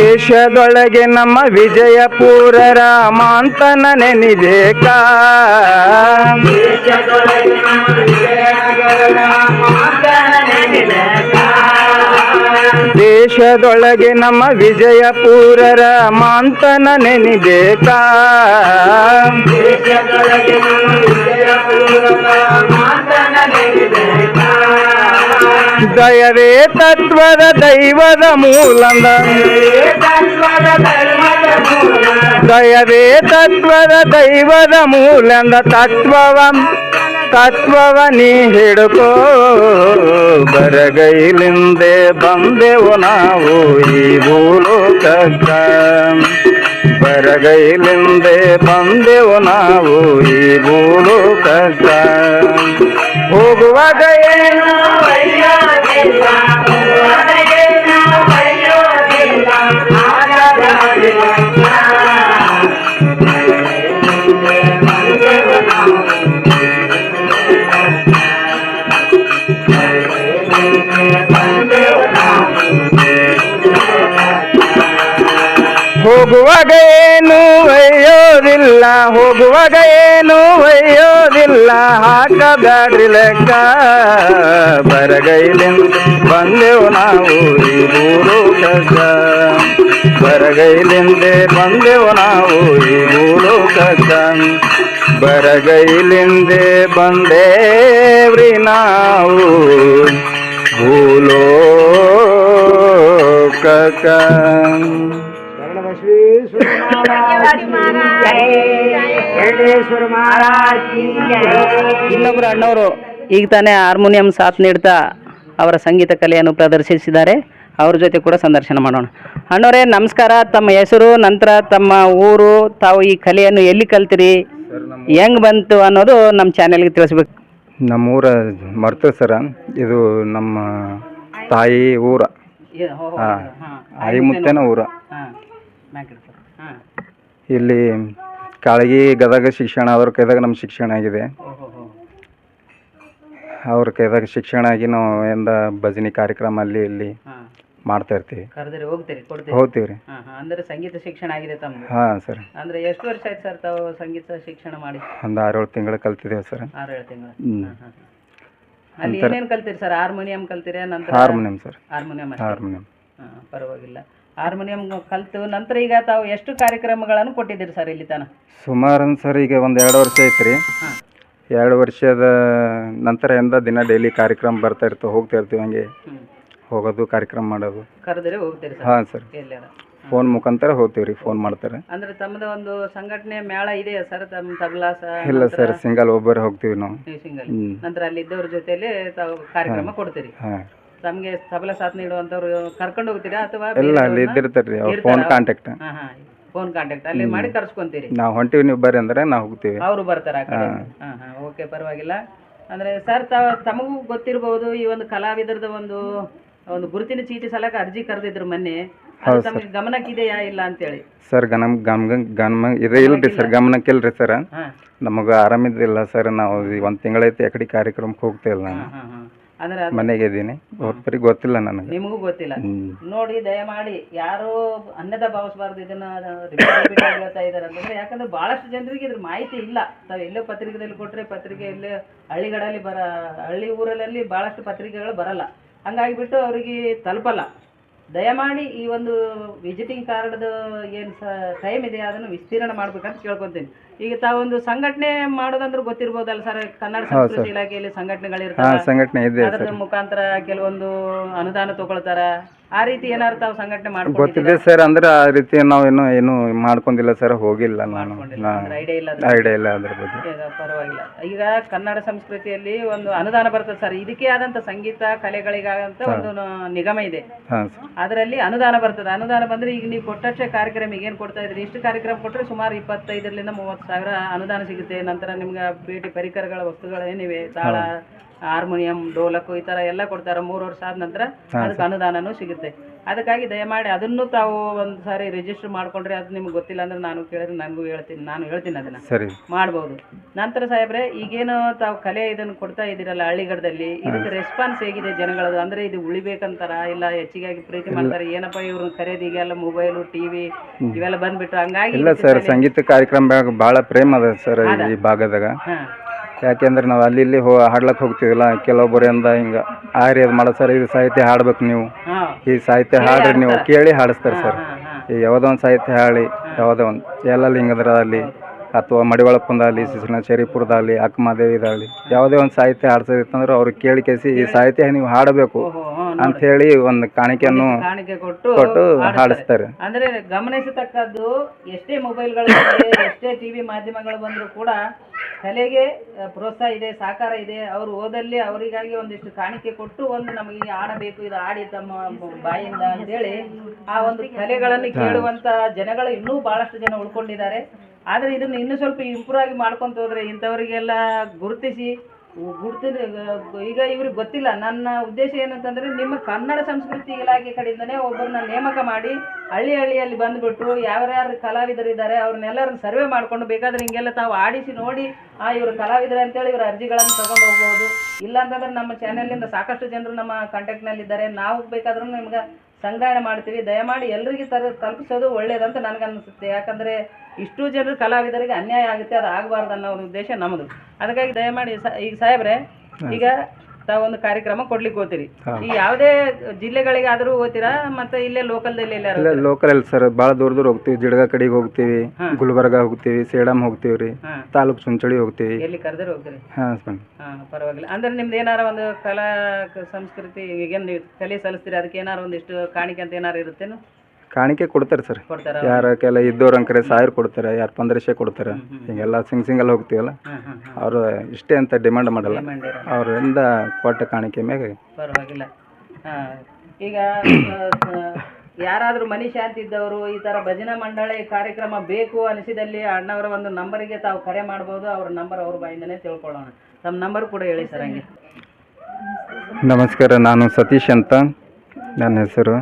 S4: ದೇಶದೊಳಗೆ ನಮ್ಮ ವಿಜಯಪುರ ರಾಮಾಂತನ ನೆನಿಬೇಕ. ದೇಶದೊಳಗೆ ನಮ್ಮ ವಿಜಯಪುರ ರಾಮಾಂತನ ನೆನಿಬೇಕಾ. ದಯವೇ ತತ್ವದ ದೈವದ ಮೂಲಂದ ದಯವೇ ತತ್ವದ ದೈವದ ಮೂಲಂದ ತತ್ವವ ತತ್ವವ ನೀ ಹಿಡ್ಕೋ ಬರಗೈಲಿಂದೆ ಬಂದೆವು ನಾವು ಈ ಭೂಲೋಕಕ್ಕ ಬರಗೈಲಿಂದೆ ಬಂದೆವು ನಾವು ಈ ಭೂಲೋಕಕ್ಕ ಹೋಗುವಾಗ ಏನು ಹೋಗುವಾಗ ಏನು ಒಯ್ಯೋದಿಲ್ಲ ಹೋಗುವಾಗ ಏನು ಒಯ್ಯೋದಿಲ್ಲ ಹಾಕಬ್ಯಾಡ್ರಿ ಲೆಕ್ಕ. ಬರಗೈಲಿಂದ ಬಂದೆವು ನಾವು ಈ ಭೂಲೋಕಕ್ಕ ಬರಗೈಲಿಂದೆ ಬಂದೆವು ನಾವು ಈ ಭೂಲೋಕಕ್ಕ ಬರಗೈಲಿಂದೆ ಬಂದೇವ್ರಿ ನಾವು ಭೂಲೋಕಕ್ಕ.
S2: ಎರಡೇಶ್ವರ ಮಹಾರಾಜ್ ಕಿ ಜೈ.
S3: ಇನ್ನೊಬ್ಬರು ಅಣ್ಣವರು ಈಗ ತಾನೇ ಹಾರ್ಮೋನಿಯಂ ಸಾಥ್ ನೀಡ್ತಾ ಅವರ ಸಂಗೀತ ಕಲೆಯನ್ನು ಪ್ರದರ್ಶಿಸಿದ್ದಾರೆ. ಅವ್ರ ಜೊತೆ ಕೂಡ ಸಂದರ್ಶನ ಮಾಡೋಣ. ಅಣ್ಣವರೇ ನಮಸ್ಕಾರ. ತಮ್ಮ ಹೆಸರು ನಂತರ ತಮ್ಮ ಊರು ತಾವು ಈ ಕಲೆಯನ್ನು ಎಲ್ಲಿ ಕಲ್ತಿರಿ? ಹೆಂಗ್ ಬಂತು ಅನ್ನೋದು ನಮ್ಮ ಚಾನೆಲ್ಗೆ ತಿಳಿಸ್ಬೇಕು.
S4: ನಮ್ಮ ಊರ ಮರ್ತ ಸರ. ಇದು ನಮ್ಮ ತಾಯಿ ಊರ. ಹಾಂ ಆಯಿ ಮುತ್ತೇನ ಊರ. ಇಲ್ಲಿ ಕಾಳಗಿ ಗದಗ ಶಿಕ್ಷಣ ಅವ್ರ ಕೈದಾಗ ನಮ್ಮ ಶಿಕ್ಷಣ ಆಗಿದೆ. ಅವ್ರ ಕೈದಾಗ ಶಿಕ್ಷಣ ಆಗಿ ನಾವು ಎಂದ ಭಜನಿ ಕಾರ್ಯಕ್ರಮ ಅಲ್ಲಿ ಇಲ್ಲಿ ಮಾಡ್ತಾ ಇರ್ತೀವಿ.
S3: ಕರೆದ್ರೆ ಹೋಗ್ತೀರಿ ಕೊಡ್ತೀರಿ?
S4: ಹೋಗ್ತೀವಿ ರೀ.
S3: ಹಾಂ ಹಾಂ. ಅಂದರೆ ಸಂಗೀತ ಶಿಕ್ಷಣ ಆಗಿದೆ ತಮ್ಮ
S4: ಹಾಂ ಸರ್.
S3: ಅಂದರೆ ಎಷ್ಟು ವರ್ಷ ಆಯ್ತು ಸರ್ ತಾವು ಸಂಗೀತ ಶಿಕ್ಷಣ ಮಾಡಿ?
S4: ಒಂದು ಆರೇಳು ತಿಂಗಳು ಕಲ್ತಿದ್ದೇವೆ ಸರ್.
S3: ಆರು ಏಳು ತಿಂಗಳು
S4: ಹ್ಮ್.
S3: ಹಾಂ ಹಾಂ. ಅಲ್ಲಿ ಏನೇನು ಕಲ್ತೀರಿ ಸರ್? ಹಾರ್ಮೋನಿಯಂ ಕಲ್ತೀರಿ? ನಂತರ
S4: ಹಾರ್ಮೋನಿಯಂ ಸರ್.
S3: Harmonium
S4: harmonium.
S3: ಹಾಂ ಪರವಾಗಿಲ್ಲ. ಹಾರ್ಮೋನಿಯಂ ಕಲಿತು ನಂತರ ಈಗ ತಾವು ಎಷ್ಟು ಕಾರ್ಯಕ್ರಮಗಳನ್ನು ಕೊಟ್ಟಿದ್ದೀರಿ ಸರ್ ಇಲ್ಲಿ ತನಕ?
S4: ಸುಮಾರು ಸರ್ ಈಗ ಒಂದು ಎರಡು ವರ್ಷ ಐತ್ರಿ.
S3: ಹಾಂ.
S4: ಎರಡು ವರ್ಷದ ನಂತರ ಎಂದ ದಿನ ಡೈಲಿ ಕಾರ್ಯಕ್ರಮ ಬರ್ತಾ ಇರ್ತವೆ ಹೋಗ್ತಾ ಇರ್ತೀವಿ ಹಂಗೆ. ಹೋಗೋದು ಕಾರ್ಯಕ್ರಮ ಮಾಡೋದು.
S3: ಕರೆದ್ರೆ ಹೋಗ್ತೀರಿ ಸರ್?
S4: ಹಾಂ ಸರ್.
S3: ಎಲ್ಲಾರ
S4: ಫೋನ್ ಮುಖಾಂತರ ಹೋಗ್ತೀವಿ ರೀ ಫೋನ್ ಮಾಡ್ತಾರೆ.
S3: ಅಂದ್ರೆ ತಮ್ಮದ ಒಂದು ಸಂಘಟನೆ ಮೇಳ ಇದೆಯಾ ಸರ್ ತಮ್ಮ ತಬಲಾಸ?
S4: ಇಲ್ಲ ಸರ್ ಸಿಂಗಲ್ ಒಬ್ಬರು ಹೋಗ್ತೀವಿ ನಾವು.
S3: ಸಿಂಗಲ್. ನಂತರ ಅಲ್ಲಿ ಇದ್ದವ್ರ ಜೊತೆಯಲ್ಲಿ ತಾವು ಕಾರ್ಯಕ್ರಮ ಕೊಡ್ತೀರಿ.
S4: ಹಾಂ.
S3: ತಮಗೆ ಸಬಲ ಸಾಥ್ ನೀಡುವಂತವ್ರು ಕರ್ಕೊಂಡು ಹೋಗ್ತೀರಾ ಅಥವಾ
S4: ಇಲ್ಲ ಅಲ್ಲಿ ಇದ್ದಿರ್ತಾರೆ ರೀ ಅವ್ರ ಫೋನ್ ಕಾಂಟ್ಯಾಕ್ಟ್
S3: ಫೋನ್ ಕಾಂಟ್ಯಾಕ್ಟ್ ಅಲ್ಲಿ ಮಾಡಿ ಕರ್ಸ್ಕೊಂತೀರಿ?
S4: ನಾವು ಹೊಂಟಿವಿ ನೀವು ಬರ್ರಿ ಅಂದ್ರೆ ನಾವು ಹೋಗ್ತೀವಿ.
S3: ಅವರು ಬರ್ತಾರೆ ಹಾಂ. ಹಾಂ ಓಕೆ ಪರವಾಗಿಲ್ಲ. ಅಂದರೆ ಸರ್ ತಮಗೂ ಗೊತ್ತಿರಬಹುದು ಈ ಒಂದು ಕಲಾವಿದರದ ಒಂದು ಒಂದು ಗುರುತಿನ ಚೀಟಿ ಸಲಕ ಅರ್ಜಿ ಕರೆದಿದ್ರು ಮೊನ್ನೆ. ತಮಗೆ ಗಮನಕ್ಕಿದೆಯಾ ಇಲ್ಲ ಅಂತೇಳಿ?
S4: ಸರ್ ಗನಮ್ ಗಮ ಗಮ ಇದೆ ಇಲ್ರಿ ಸರ್
S3: ನಮಗ
S4: ನಮಗೆ ಆರಾಮಿದ್ದಿಲ್ಲ ಸರ್ ನಾವು ಒಂದು ತಿಂಗಳೈತಿ ಆ ಕಡೆ ಕಾರ್ಯಕ್ರಮಕ್ಕೆ ಹೋಗ್ತಾ ಇಲ್ಲ ನಾನು.
S3: ಅಂದ್ರೆ ಅದು
S4: ಮನೆಗೆ ಇದ್ದೀನಿ. ಗೊತ್ತಿಲ್ಲ ನನಗೆ.
S3: ನಿಮಗೂ ಗೊತ್ತಿಲ್ಲ. ನೋಡಿ ದಯಮಾಡಿ ಯಾರು ಅನ್ನದ ಭಾವಿಸಬಾರ್ದು ಇದನ್ನ repeat repeat ಆಗಿ ಹೇಳ್ತಾ ಇದ್ದಾರೆ ಅಂತಂದ್ರೆ ಯಾಕಂದ್ರೆ ಬಹಳಷ್ಟು ಜನರಿಗೆ ಇದ್ರ ಮಾಹಿತಿ ಇಲ್ಲ. ತಾವು ಎಲ್ಲೋ ಪತ್ರಿಕೆದಲ್ಲಿ ಕೊಟ್ರೆ ಪತ್ರಿಕೆ ಎಲ್ಲೇ ಹಳ್ಳಿಗಳಲ್ಲಿ ಬರ ಹಳ್ಳಿ ಊರಲ್ಲಿ ಬಹಳಷ್ಟು ಪತ್ರಿಕೆಗಳು ಬರಲ್ಲ. ಹಂಗಾಗಿಬಿಟ್ಟು ಅವರಿಗೆ ತಲುಪಲ್ಲ. ದಯಮಾಡಿ ಈ ಒಂದು ವಿಸಿಟಿಂಗ್ ಕಾರ್ಡ್ದು ಏನು ಸ ಟೈಮ್ ಇದೆ ಅದನ್ನು ವಿಸ್ತೀರ್ಣ ಮಾಡ್ಬೇಕಂತ ಕೇಳ್ಕೊತೀನಿ. ಈಗ ತಾವೊಂದು ಸಂಘಟನೆ ಮಾಡೋದಂದ್ರೆ ಗೊತ್ತಿರ್ಬೋದಲ್ಲ ಸರ್? ಕನ್ನಡ ಸಂಸ್ಕೃತಿ ಇಲಾಖೆಯಲ್ಲಿ
S4: ಸಂಘಟನೆಗಳಿರ್ತಾರೆ
S3: ಸಂಘಟನೆಗಳಿರ್ತಾವೆ
S4: ಸಂಘಟನೆ ಇದೆ
S3: ಅದ್ರ ಮುಖಾಂತರ ಕೆಲವೊಂದು ಅನುದಾನ ತಗೊಳ್ತಾರ? ಆ ರೀತಿ ಏನಾದ್ರು ತಾವು ಸಂಘಟನೆ ಮಾಡ್ಕೊಂಡಿದ್ದೀರಾ?
S4: ಗೊತ್ತಿದೆ ಸರ್ ಅಂದ್ರೆ ಆ ರೀತಿ ನಾವು ಏನು ಏನು ಮಾಡ್ಕೊಂಡಿಲ್ಲ ಸರ್ ಹೋಗಿಲ್ಲ ನಾನು.
S3: ಐಡಿಯಾ ಇಲ್ಲ ಅದು.
S4: ಐಡಿಯಾ ಇಲ್ಲ ಅದ್ರ ಬಗ್ಗೆ.
S3: ಈಗ ಪರವಾಗಿಲ್ಲ. ಈಗ ಕನ್ನಡ ಸಂಸ್ಕೃತಿಯಲ್ಲಿ ಒಂದು ಅನುದಾನ ಬರ್ತದೆ ಸರ್. ಇದಕ್ಕೆ ಆದಂತ ಸಂಗೀತ ಕಲೆಗಳಿಗಾದಂತ ಒಂದು ನ- ನಿಗಮ ಇದೆ.
S4: ಹಾಂ ಸರ್.
S3: ಅದರಲ್ಲಿ ಅನುದಾನ ಬರ್ತದೆ. ಅನುದಾನ ಬಂದ್ರೆ ಈಗ ನೀವು ಕೊಟ್ಟಷ್ಟೇ ಕಾರ್ಯಕ್ರಮ ಏನು ಕೊಡ್ತಾ ಇದ್ರಿ ಇಷ್ಟು ಕಾರ್ಯಕ್ರಮ ಕೊಟ್ಟರೆ ಸುಮಾರು ಇಪ್ಪತ್ತೈದರಿಂದ ಮೂವತ್ತು ಸಾವಿರ ಅನುದಾನ ಸಿಗುತ್ತೆ. ನಂತರ ನಿಮ್ಗೆ ಭೇಟಿ ಪರಿಕರಗಳ ವಸ್ತುಗಳು ಏನಿವೆ ತಾಳ ಹಾರ್ಮೋನಿಯಂ ಡೋಲಕು ಈ ತರ ಎಲ್ಲ ಕೊಡ್ತಾರೆ. ಮೂರು ವರ್ಷ ಆದ ನಂತರ ಅದಕ್ಕೆ ಅನುದಾನನೂ ಸಿಗುತ್ತೆ. ಅದಕ್ಕಾಗಿ ದಯಮಾಡಿ ಅದನ್ನು ತಾವು ಒಂದು ಸಾರಿ ರಿಜಿಸ್ಟರ್ ಮಾಡ್ಕೊಂಡ್ರೆ ಅದು ನಿಮ್ಗೆ ಗೊತ್ತಿಲ್ಲ ಅಂದ್ರೆ ನಾನು ಕೇಳಿದ್ರೆ ನನಗೂ ಹೇಳ್ತೀನಿ ನಾನು ಹೇಳ್ತೀನಿ ಅದನ್ನ.
S5: ಸರಿ.
S3: ಮಾಡ್ಬೋದು. ನಂತರ ಸಾಹೇಬ್ರೆ ಈಗೇನು ತಾವು ಕಲೆ ಇದನ್ನು ಕೊಡ್ತಾ ಇದ್ದೀರಲ್ಲ ಹಳ್ಳಿಗಡದಲ್ಲಿ ಇದಕ್ಕೆ ರೆಸ್ಪಾನ್ಸ್ ಹೇಗಿದೆ ಜನಗಳದು ಅಂದ್ರೆ ಇದು ಉಳಿಬೇಕಂತಾರ? ಇಲ್ಲ ಹೆಚ್ಚಿಗಾಗಿ ಪ್ರೀತಿ ಮಾಡ್ತಾರೆ? ಏನಪ್ಪ ಇವ್ರನ್ನ ಎಲ್ಲ ಮೊಬೈಲು ಟಿವಿ ಇವೆಲ್ಲ ಬಂದ್ಬಿಟ್ರು. ಹಂಗಾಗಿ
S5: ಇಲ್ಲ ಸರ್ ಸಂಗೀತ ಕಾರ್ಯಕ್ರಮ ಬಹಳ ಪ್ರೇಮ ಅದ ಸರ್ ಈ ಭಾಗದಾಗ. ಯಾಕೆಂದ್ರೆ ನಾವು ಅಲ್ಲಿ ಇಲ್ಲಿ ಹೋ ಹಾಡ್ಲಕ್ಕೆ ಹೋಗ್ತೀವಲ್ಲ. ಕೆಲವೊಬ್ಬರಿಂದ ಹಿಂಗೆ ಆರಿ ಅದು ಮಾಡೋ ಸರ್ ಇದು ಸಾಹಿತ್ಯ ಹಾಡ್ಬೇಕು ನೀವು. ಈ ಸಾಹಿತ್ಯ ಹಾಡ್ರಿ ನೀವು ಕೇಳಿ ಹಾಡಿಸ್ತಾರೆ ಸರ್. ಈ ಯಾವುದೋ ಒಂದು ಸಾಹಿತ್ಯ ಹಾಳಿ ಯಾವುದೋ ಒಂದು. ಎಲ್ಲ ಲಿಂಗದರಲ್ಲಿ ಅಥವಾ ಮಡಿವಾಳಪ್ಪಂದಾಗಲಿ ಶಿಶುನ ಶರೀಪುರದಾಗಲಿ ಅಕ್ಕಮಹಾದೇವಿದಾಗಲಿ ಯಾವುದೇ ಒಂದು ಸಾಹಿತ್ಯ ಹಾಡ್ಸೋದಿತ್ತಂದ್ರೆ ಅವ್ರಿಗೆ ಕೇಳಿ ಕೇಸಿ ಈ ಸಾಹಿತ್ಯ ನೀವು ಹಾಡಬೇಕು ಅಂತ ಹೇಳಿ ಒಂದು ಕಾಣಿಕೆಯನ್ನು
S3: ಕಾಣಿಕೆ ಕೊಟ್ಟು
S5: ಕೊಟ್ಟು
S3: ಹಾಡಿಸ್ತಾರೆ. ಅಂದ್ರೆ ಗಮನಿಸತಕ್ಕದ್ದು ಎಷ್ಟೇ ಮೊಬೈಲ್ಗಳು ಎಷ್ಟೇ ಟಿವಿ ಮಾಧ್ಯಮಗಳು ಬಂದರೂ ಕೂಡ ಕಲೆಗೆ ಪ್ರೋತ್ಸಾಹ ಇದೆ ಸಹಕಾರ ಇದೆ ಅವರು ಓದಲ್ಲಿ ಅವರಿಗಾಗಿ ಒಂದಿಷ್ಟು ಕಾಣಿಕೆ ಕೊಟ್ಟು ಒಂದು ನಮಗೆ ಆಡಬೇಕು ಇದು ಆಡಿ ತಮ್ಮ ಬಾಯಿಂದ ಅಂತೇಳಿ ಆ ಒಂದು ಕಲೆಗಳನ್ನು ಕೇಳುವಂತ ಜನಗಳು ಇನ್ನೂ ಬಹಳಷ್ಟು ಜನ ಉಳ್ಕೊಂಡಿದ್ದಾರೆ. ಆದ್ರೆ ಇದನ್ನು ಇನ್ನೂ ಸ್ವಲ್ಪ ಇಂಪ್ರೂವ್ ಆಗಿ ಮಾಡ್ಕೊತ ಹೋದ್ರೆ ಇಂಥವರಿಗೆಲ್ಲ ಗುರುತಿಸಿ ಗುರ್ತಿನ ಈಗ ಇವ್ರಿಗೆ ಗೊತ್ತಿಲ್ಲ. ನನ್ನ ಉದ್ದೇಶ ಏನಂತಂದರೆ ನಿಮ್ಮ ಕನ್ನಡ ಸಂಸ್ಕೃತಿ ಇಲಾಖೆ ಕಡೆಯಿಂದನೇ ಒಬ್ಬರನ್ನ ನೇಮಕ ಮಾಡಿ ಹಳ್ಳಿ ಹಳ್ಳಿಯಲ್ಲಿ ಬಂದುಬಿಟ್ಟು ಯಾರ್ಯಾರು ಕಲಾವಿದರಿದ್ದಾರೆ ಅವ್ರನ್ನೆಲ್ಲರನ್ನ ಸರ್ವೆ ಮಾಡಿಕೊಂಡು ಬೇಕಾದ್ರೆ ಹಿಂಗೆಲ್ಲ ತಾವು ಆಡಿಸಿ ನೋಡಿ, ಆ, ಇವರು ಕಲಾವಿದರು ಅಂತೇಳಿ ಇವ್ರ ಅರ್ಜಿಗಳನ್ನು ತೊಗೊಂಡು ಹೋಗ್ಬೋದು. ಇಲ್ಲ ಅಂತಂದ್ರೆ ನಮ್ಮ ಚಾನೆಲ್ನಿಂದ ಸಾಕಷ್ಟು ಜನರು ನಮ್ಮ ಕಾಂಟ್ಯಾಕ್ಟ್ನಲ್ಲಿದ್ದಾರೆ ನಾವು ಬೇಕಾದ್ರೂ ನಿಮ್ಗೆ ಸಂಗ್ರಹಣೆ ಮಾಡ್ತೀವಿ. ದಯಮಾಡಿ ಎಲ್ರಿಗೂ ತರ ತಲುಪಿಸೋದು ಒಳ್ಳೇದಂತ ನನಗನ್ನಿಸುತ್ತೆ. ಯಾಕಂದರೆ ಇಷ್ಟು ಜನರು ಕಲಾವಿದರಿಗೆ ಅನ್ಯಾಯ ಆಗುತ್ತೆ ಅದು ಆಗಬಾರ್ದು ಅನ್ನೋ ಒಂದು ಉದ್ದೇಶ ನಮ್ಮದು ಅದಕ್ಕಾಗಿ ದಯಮಾಡಿ ಸ- ಈಗ ಸಾಹೇಬ್ರೆ ಈಗ ತಾವೊಂದು ಕಾರ್ಯಕ್ರಮ ಕೊಡ್ಲಿಕ್ಕೆ ಹೋಗ್ತೀರಿ. ಈ ಯಾವುದೇ ಜಿಲ್ಲೆಗಳಿಗಾದರೂ ಹೋಗ್ತೀರಾ? ಮತ್ತೆ ಇಲ್ಲೇ ಲೋಕಲ್ದಲ್ಲಿ
S5: ಇಲ್ಲ
S3: ಅಲ್ಲಿ
S5: ಲೋಕಲ್ ಸರ್ ಭಾಳ ದೂರ ದೂರ ಹೋಗ್ತೀವಿ. ಜಿಡ್ಗ ಕಡೆಗೆ ಹೋಗ್ತೀವಿ ಗುಲ್ಬರ್ಗ ಹೋಗ್ತೀವಿ ಸೇಡಂ ಹೋಗ್ತೀವಿ ರೀ. ತಾಲೂಕು ಚುಂಚಳಿ ಹೋಗ್ತೀವಿ.
S3: ಎಲ್ಲಿ ಕರೆದ್ರೆ ಹೋಗ್ತೀರಿ?
S5: ಹಾಂ
S3: ಪರವಾಗಿಲ್ಲ. ಅಂದ್ರೆ ನಿಮ್ದು ಏನಾರ ಒಂದು ಕಲಾ ಸಂಸ್ಕೃತಿ ಈಗೇನು ನೀವು ಕಲೆ ಸಲ್ಲಿಸ್ತೀರಿ ಅದಕ್ಕೆ ಏನಾರ ಒಂದಿಷ್ಟು ಕಾಣಿಕೆ ಅಂತ ಏನಾರು ಇರುತ್ತೇನು?
S5: ಕಾಣಿಕೆ ಕೊಡ್ತಾರೆ ಸರ್.
S3: ಕೊಡ್ತಾರ
S5: ಯಾರ ಕೆಲ ಇದ್ದವ್ರ ಅಂಕರೆ ಸಾವಿರ ಕೊಡ್ತಾರೆ ಯಾರು ಪಂದ್ರಶೆ ಕೊಡ್ತಾರೆ ಹಿಂಗೆಲ್ಲ ಸಿಂಗ್ ಸಿಂಗಲ್ ಹೋಗ್ತೀವಲ್ಲ ಅವರು ಇಷ್ಟೇ ಅಂತ ಡಿಮ್ಯಾಂಡ್ ಮಾಡಲ್ಲ. ಅವರಿಂದ ಕೊಟ್ಟ ಕಾಣಿಕೆ ಮೇಲೆ
S3: ಪರವಾಗಿಲ್ಲ. ಹಾ. ಈಗ ಯಾರಾದರೂ ಮನಿ ಶಾಂತಿ ಇದ್ದವರು ಈ ಥರ ಭಜನಾ ಮಂಡಳಿ ಕಾರ್ಯಕ್ರಮ ಬೇಕು ಅನಿಸಿದಲ್ಲಿ ಅಣ್ಣವರ ಒಂದು ನಂಬರಿಗೆ ತಾವು ಕರೆ ಮಾಡ್ಬೋದು ಅವ್ರ ನಂಬರ್ ಅವ್ರ ಬಾಯಿಂದನೇ ತಿಳ್ಕೊಳ್ಳೋಣ. ತಮ್ಮ ನಂಬರ್ ಕೂಡ ಹೇಳಿ ಸರ್ ಹಂಗೆ.
S5: ನಮಸ್ಕಾರ ನಾನು ಸತೀಶ್ ಅಂತ. ನನ್ನ ಹೆಸರು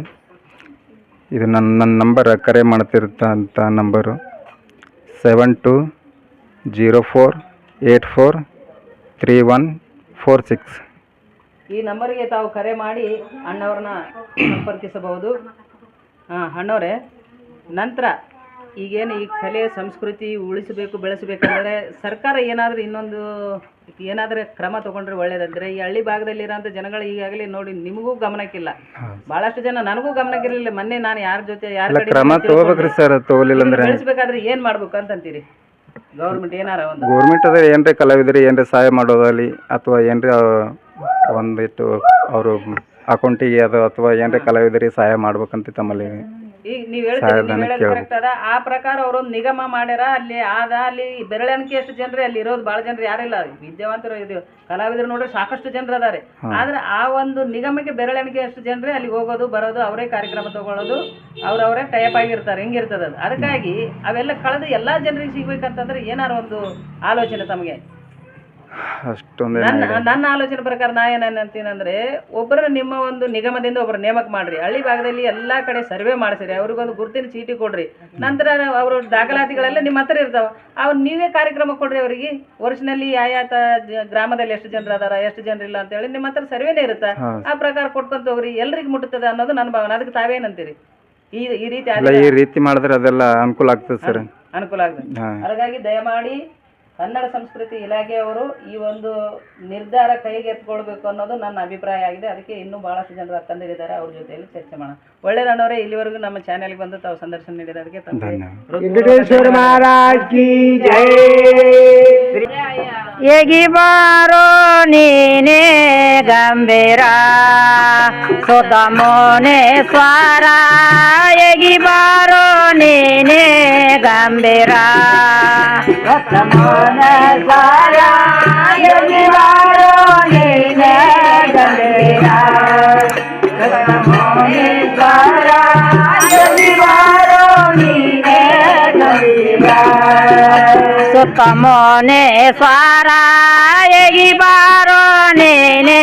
S5: ಇದು ನನ್ನ ನನ್ನ ನಂಬರ್ ಕರೆ ಮಾಡ್ತಿರ್ತಂಥ number seven two zero four eight four three one four six
S3: ಈ ನಂಬರಿಗೆ ತಾವು ಕರೆ ಮಾಡಿ ಅಣ್ಣವ್ರನ್ನ ಸಂಪರ್ಕಿಸಬಹುದು. ಹಾಂ, ಅಣ್ಣವರೇ, ನಂತರ ಈಗೇನು ಈ ಕಲೆ ಸಂಸ್ಕೃತಿ ಉಳಿಸಬೇಕು, ಬೆಳೆಸಬೇಕಂದ್ರೆ ಸರ್ಕಾರ ಏನಾದರೂ ಇನ್ನೊಂದು ಏನಾದರೂ ಕ್ರಮ ತಗೊಂಡ್ರೆ ಒಳ್ಳೇದಂದ್ರೆ ಈ ಹಳ್ಳಿ ಭಾಗದಲ್ಲಿರೋಂಥ ಜನಗಳು ಈಗಾಗಲೇ ನೋಡಿ ನಿಮಗೂ ಗಮನಕ್ಕಿಲ್ಲ. ಬಹಳಷ್ಟು ಜನ ನನಗೂ ಗಮನಕ್ಕಿರಲಿಲ್ಲ ಮೊನ್ನೆ ನಾನು ಯಾರ ಜೊತೆ ಯಾರ
S5: ಕ್ರಮ ತಗೋಬೇಕ್ರಿ ಸರ್ ತಗೋಲಿಲ್ಲ ಅಂದ್ರೆ.
S3: ಬೆಳೆಸ್ಬೇಕಾದ್ರೆ ಏನು ಮಾಡ್ಬೇಕು ಅಂತಂತೀರಿ? ಗೌರ್ಮೆಂಟ್ ಏನಾರ ಒಂದು?
S5: ಗೌರ್ಮೆಂಟ್ ಅದ ಏನ್ರಿ ಕಲಾವಿದರಿ ಏನ್ರಿ ಸಹಾಯ ಮಾಡೋದಾಗಲಿ ಅಥವಾ ಏನ್ರಿ ಒಂದಿಟ್ಟು ಅವರು ಅಕೌಂಟಿಗೆ ಅದು ಅಥವಾ ಏನ್ರಿ ಕಲಾವಿದರಿಗೆ ಸಹಾಯ ಮಾಡ್ಬೇಕಂತ ತಮ್ಮಲ್ಲಿ
S3: ಈಗ ನೀವ್ ಹೇಳ್ತೀರಿ ನೀವ್ ಹೇಳೋದು ಕರೆಕ್ಟ್ ಅದ. ಆ ಪ್ರಕಾರ ಅವ್ರೊಂದು ನಿಗಮ ಮಾಡ್ಯಾರ ಅಲ್ಲಿ ಆದ ಅಲ್ಲಿ ಬೆರಳೆಣಿಕೆ ಎಷ್ಟು ಜನರೇ ಅಲ್ಲಿ ಇರೋದು ಭಾಳ ಜನರು ಯಾರಿಲ್ಲ ವಿದ್ಯಾವಂತರು ಇದು ಕಲಾವಿದರು ನೋಡ್ರಿ ಸಾಕಷ್ಟು ಜನರು ಅದಾರೆ. ಆದ್ರೆ ಆ ಒಂದು ನಿಗಮಕ್ಕೆ ಬೆರಳೆಣಿಕೆ ಎಷ್ಟು ಜನರೇ ಅಲ್ಲಿ ಹೋಗೋದು ಬರೋದು ಅವರೇ ಕಾರ್ಯಕ್ರಮ ತಗೊಳ್ಳೋದು ಅವ್ರವರೇ ಟೈಪ್ ಆಗಿರ್ತಾರೆ ಹಿಂಗಿರ್ತದ ಅದು. ಅದಕ್ಕಾಗಿ ಅವೆಲ್ಲ ಕಳೆದು ಎಲ್ಲಾ ಜನರಿಗೆ ಸಿಗ್ಬೇಕಂತಂದ್ರೆ ಏನಾರ ಒಂದು ಆಲೋಚನೆ ತಮಗೆ.
S5: ಅಷ್ಟೊಂದು
S3: ನನ್ನ ನನ್ನ ಆಲೋಚನೆ ಪ್ರಕಾರ ನಾ ಏನಂತೀನಂದ್ರೆ ಒಬ್ಬರು ನಿಮ್ಮ ಒಂದು ನಿಗಮದಿಂದ ಒಬ್ಬರು ನೇಮಕ ಮಾಡ್ರಿ. ಹಳ್ಳಿ ಭಾಗದಲ್ಲಿ ಎಲ್ಲಾ ಕಡೆ ಸರ್ವೆ ಮಾಡಿಸಿರಿ. ಅವ್ರಿಗೊಂದು ಗುರುತಿನ ಚೀಟಿ ಕೊಡ್ರಿ. ನಂತರ ಅವ್ರ ದಾಖಲಾತಿಗಳೆಲ್ಲ ನಿಮ್ಮ ಹತ್ರ ಇರ್ತಾವ. ಅವ್ರು ನೀವೇ ಕಾರ್ಯಕ್ರಮ ಕೊಡ್ರಿ ಅವರಿಗೆ. ವರ್ಷನಲ್ಲಿ ಆಯಾತ ಗ್ರಾಮದಲ್ಲಿ ಎಷ್ಟು ಜನರು ಅದಾರ ಎಷ್ಟು ಜನರಿಲ್ಲ ಅಂತ ಹೇಳಿ ನಿಮ್ಮ ಹತ್ರ ಸರ್ವೆನೇ ಇರುತ್ತಾ. ಆ ಪ್ರಕಾರ ಕೊಟ್ಕೊಂತ ಹೋಗ್ರಿ. ಎಲ್ರಿಗೆ ಮುಟ್ಟುತ್ತದೆ ಅನ್ನೋದು ನನ್ನ ಭಾವನೆ. ಅದಕ್ಕೆ ತಾವೇನಂತೀರಿ ಈ ಈ ರೀತಿ
S5: ಇಲ್ಲ ಈ ರೀತಿ ಮಾಡಿದ್ರೆ ಅದೆಲ್ಲ ಅನುಕೂಲ ಆಗ್ತದೆ ಸರ್.
S3: ಅನುಕೂಲ ಆಗ್ತದೆ. ಹಾಗಾಗಿ ದಯಮಾಡಿ ಕನ್ನಡ ಸಂಸ್ಕೃತಿ ಇಲಾಖೆಯವರು ಈ ಒಂದು ನಿರ್ಧಾರ ಕೈಗೆತ್ಕೊಳ್ಬೇಕು ಅನ್ನೋದು ನನ್ನ ಅಭಿಪ್ರಾಯ ಆಗಿದೆ. ಅದಕ್ಕೆ ಇನ್ನೂ ಭಾಳಷ್ಟು ಜನರು ಅಕ್ಕಂದಿರಿದ್ದಾರೆ ಅವ್ರ ಜೊತೆಯಲ್ಲಿ ಚರ್ಚೆ ಮಾಡೋಣ. ಒಳ್ಳೆಯದಣ್ಣವರೇ ಇಲ್ಲಿವರೆಗೂ ನಮ್ಮ ಚಾನೆಲ್ಗೆ ಬಂದು ತಾವು ಸಂದರ್ಶನ ನೀಡಿರೋದಕ್ಕೆ
S5: ಧನ್ಯವಾದ.
S2: ಕಿ
S1: ಏಗಿ ಬಾರೋ ನೀನೇ ಗಂಭೀರ? ಸೋದಮೋನೆ ಸ್ವಾರ. ಏಗಿ ಬಾರೋ ನೀನೇ ಗಂಭೀರ? ಸೋದಮೋ ಮೋನೆ ನೀನೇ ಸುತ್ತ ಮೋನೆ ಸ್ವಾರ ಎಗಿ ಬಾರೋ ನೀನೆ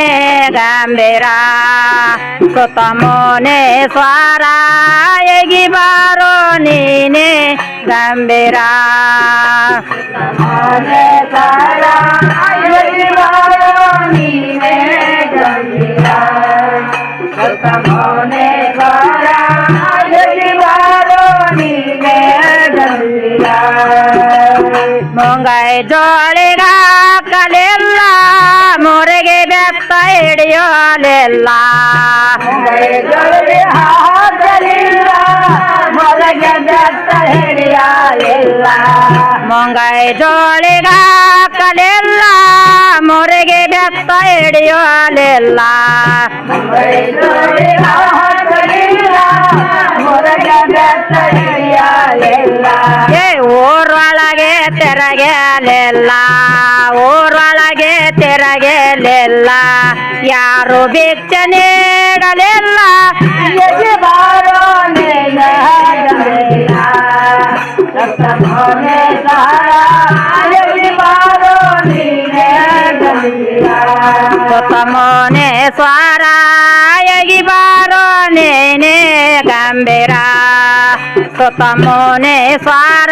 S1: ಗಂಭೀರ. ಸುತ್ತ ಮೋನೆ ಸ್ವಾರ ಎಗಿ ಬಾರೋ ನೀನೆ ಮುಂಗೈ ಜೋಳಿಗ ಕಲಿಲ್ಲ ಮೊರೆಗೆ ಬೆತ್ತ ಹಿಡಿಯೋಲಿಲ್ಲ. ಮುಂಗೈ ಜೋಳಿಗ ಕಲಿಲ್ಲ ಮೊರೆಗೆ ಬೆತ್ತ ಹಿಡಿಯಲಿಲ್ಲ ಏ ಊರೊಳಗೆ ತೆರಗೆಲಿಲ್ಲ ಊರೊಳಗೆ ತೆರಗೆಲಿಲ್ಲ ಯಾರು ಭಿಕ್ಷ ನೀಡಲಿಲ್ಲ? ಮೋನೆ ಸ್ವಾರ ಎಗಿ ಬಾರೋ ನೇನೆ ಗಂಭೀರ. ಸುತ್ತ ಮೋನೆ ಸ್ವಾರ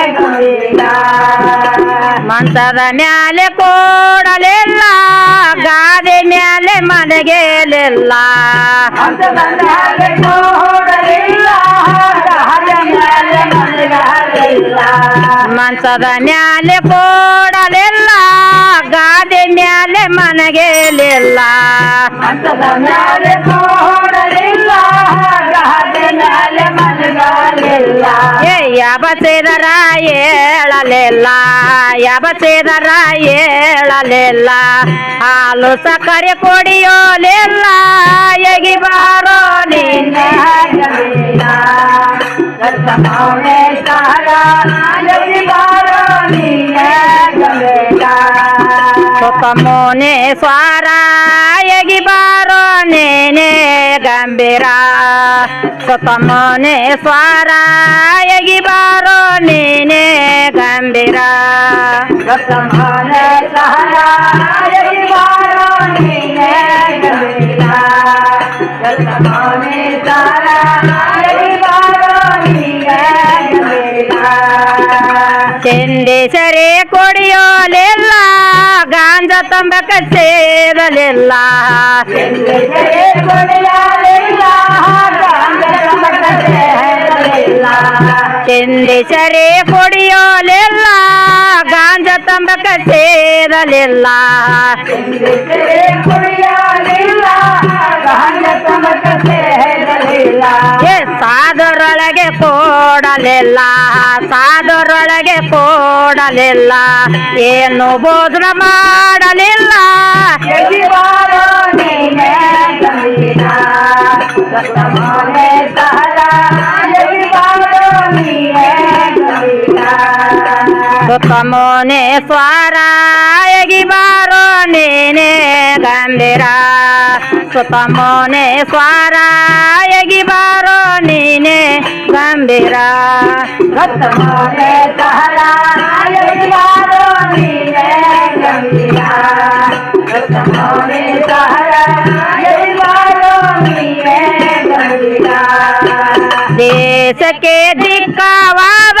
S1: ಮಂಚದ ಮ್ಯಾಲೆ ಕೋಡಲಿಲ್ಲ, ಗಾದೆ ಮ್ಯಾಲೆ ಮಲಗಲಿಲ್ಲ ಮಂತದ ಮ್ಯಾಲೆ ಕೋಡಲಿಲ್ಲ, ಗಾದೆ ಮ್ಯಾಲೆ ಮನೆಗೆಲಿಲ್ಲ. ಯಾವ ಸೇದರ ಹೇಳಲಿಲ್ಲ ಯಾಬಸಿದರ ಹೇಳಲಿಲ್ಲ. ಹಾಲು ಸಕ್ಕರೆ ಕೊಡಿಯೋಲಿಲ್ಲ. ಎಗಿ ಬಾರೋ ನಿನ್ನ ಸುತ್ತ ಮೋನೆ ಸ್ವಾರ ಎಗಿ ಬಾರೋ ನೇನೆ ಗಂಭೀರ ಸುತ್ತ ಮೋನೆ ಸ್ವಾರ ಎಗಿ ಬಾರೋ ನೇನೆ ಗಂಭೀರ ತಿಂಡಿ ಸರಿ ಕೊಡಿಯೋಲಿಲ್ಲ ಗಾಂಜ ತಂಬಕ ಸೇರಲಿಲ್ಲ ತಿಂಡಿ ಸರಿ ಕುಡಿಯೋಲಿಲ್ಲ ಗಾಂಜ ತಂಬಕ ಸೇರಲಿಲ್ಲ. ಸಾಧರೊಳಗೆ ಕೊಡಲಿಲ್ಲ ಕೊಡಲಿಲ್ಲ ಕೂಡಲಿಲ್ಲ. ಏನು ಬೋಧನ ಮಾಡಲಿಲ್ಲ. ಸುತ್ತ ಮೋನೆ ಸ್ವಾರ ಎಗಿ ಬಾರೋ ನೀನೆ ಗಂಭೀರ. ಸುತ್ತ ಮೋನೆ ಸ್ವಾರ ಎಗಿ ಬಾರೋ ನೀನೆ ಗಂಭೀರ. ದೇಶಕ್ಕೆ ದಿಕ್ಕವಾದ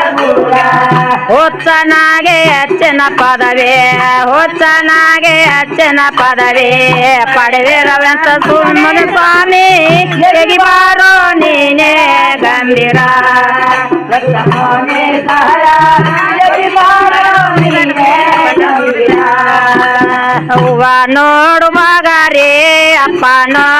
S1: ಹುಚ್ಚನಾಗೆ ಅಚ್ಚನ ಪದವಿ, ಹುಚ್ಚನಾಗೆ ಅಚ್ಚನ ಪದವಿ. ಪಡೆದಿರವಂತ ಸುಮ್ಮನ ಸ್ವಾಮಿ ತೆಗಿಬಾರೋ ನೀನೇ ಗಂಭೀರ. ಹೂವ ನೋಡು ಮಗಾರೇ, ಅಪ್ಪ ನೋಡು